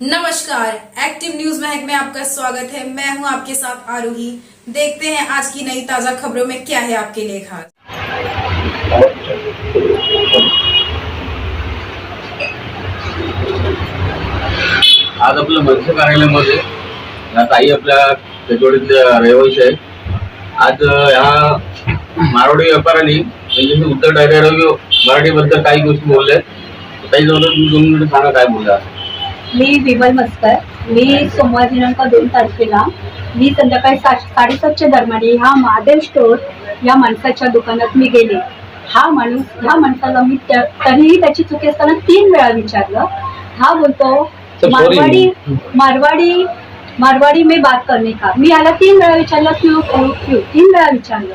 नमस्कार active news Mahak में आपका स्वागत है। मैं हूँ आपके साथ आरोही। देखते हैं आज की नई ताज़ा खबरों में क्या है आपके लिए खास। आज आपलं मनसे कार्यालयामध्ये या ताई आपल्या कचवडीतल्या रहिवासी आहेत. आज ह्या मारवाडी व्यापाऱ्यांनी, म्हणजे उत्तर डायरेक्ट मराठीबद्दल काही गोष्टी बोलल्या ताई जवळ तुम्ही दोन मिनिटं सांगा काय बोलला मी विमल मस्कर. मी सोमवार दिनांक दोन तारखेला मी संध्याकाळी सा साडेसातच्या दरम्यान ह्या महादेव स्टोर या माणसाच्या दुकानात मी गेले. हा माणूस ह्या माणसाला मी त्या- तरीही त्याची चुकी असताना तीन वेळा विचारलं. हा बोलतो sorry. मारवाडी मारवाडी मारवाडी में बात करने का? मी याला तीन वेळा विचारलं क्यू क्यू क्यू? तीन वेळा विचारलं.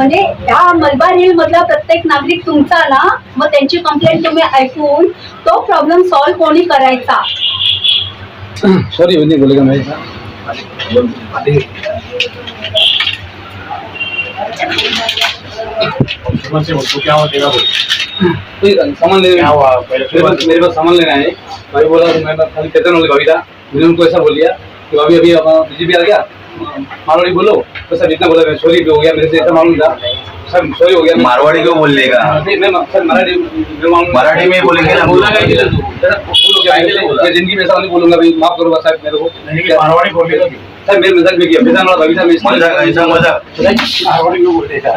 म्हणजे या मलबार हिल मधला प्रत्येक नागरिक तुमचा ना मग त्यांची कंप्लेंट तुम्ही ऐकून तो प्रॉब्लेम सॉल्व्ह कोणी करायचा? सॉरी नहीं? बोलेगा मैं कोई सामान लेने क्या हुआ? पहले मेरे पास मेरे पास सामान लेना है भाई बोला मैं खाली चेतन वाली भाभी था। मैंने उनको ऐसा बोल दिया कि भाभी अभी बीजेपी आ गया? मारवाड़ी बोलो. तो सर इतना बोला सॉरी हो गया मेरे से ऐसा मालूम था। सर सॉरी हो गया मारवाडी क्यों का? मैं सर मराठी मैं मालूम- मराठी में बोलेंगे ना? बोला काय? दिलं तू हो? मैं जिंदगी में ऐसा नहीं बोलूंगा भाई माफ करो बस साहब मेरे को। मारवाडी बोलले का सर मेरे मजाक में किया फिजान वाला मजाक ऐसा मजाक। मारवाड़ी क्यों बोलते हैं।